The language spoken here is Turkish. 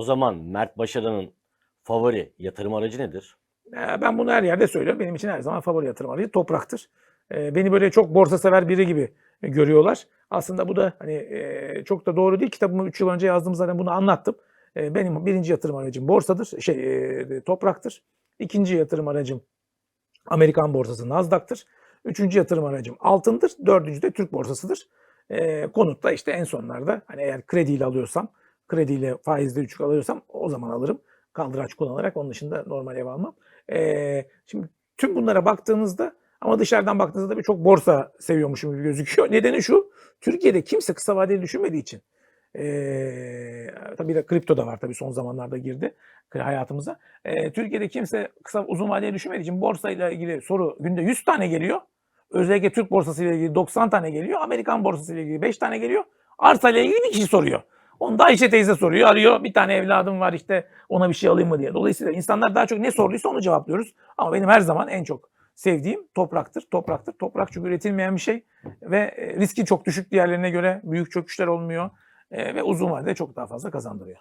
O zaman Mert Başaran'ın favori yatırım aracı nedir? Ee, Ben bunu her yerde söylüyorum. Benim için her zaman favori yatırım aracı topraktır. Ee, Beni böyle çok borsa sever biri gibi görüyorlar. Aslında bu da hani e, çok da doğru değil. Kitabımı 3 yıl önce yazdım zaten bunu anlattım. Ee, Benim birinci yatırım aracım borsadır, şey e, topraktır. İkinci yatırım aracım Amerikan borsası Nasdaq'tır. Üçüncü yatırım aracım altındır. Dördüncü de Türk borsasıdır. Konutta işte en sonlarda hani eğer krediyle alıyorsam, krediyle faizle düşük alıyorsam o zaman alırım. Kaldıraç kullanarak onun dışında normal ev almam. Ee, şimdi tüm bunlara baktığınızda ama dışarıdan baktığınızda bir çok borsa seviyormuşum gibi gözüküyor. Nedeni şu, Türkiye'de kimse kısa vadeli düşünmediği için. Ee, tabii de kripto da var tabii son zamanlarda girdi hayatımıza. Ee, Türkiye'de kimse kısa uzun vadeli düşünmediği için borsayla ilgili soru günde 100 tane geliyor. Özellikle Türk borsası ile ilgili 90 tane geliyor. Amerikan borsası ile ilgili 5 tane geliyor. Arsa ile ilgili bir kişi soruyor. Onu da Ayşe teyze soruyor, arıyor. Bir tane evladım var işte ona bir şey alayım mı diye. Dolayısıyla insanlar daha çok ne sorduysa onu cevaplıyoruz. Ama benim her zaman en çok sevdiğim topraktır. Topraktır. Toprak çünkü üretilmeyen bir şey ve e, riski çok düşük diğerlerine göre büyük çöküşler olmuyor. E, ve uzun vadede çok daha fazla kazandırıyor.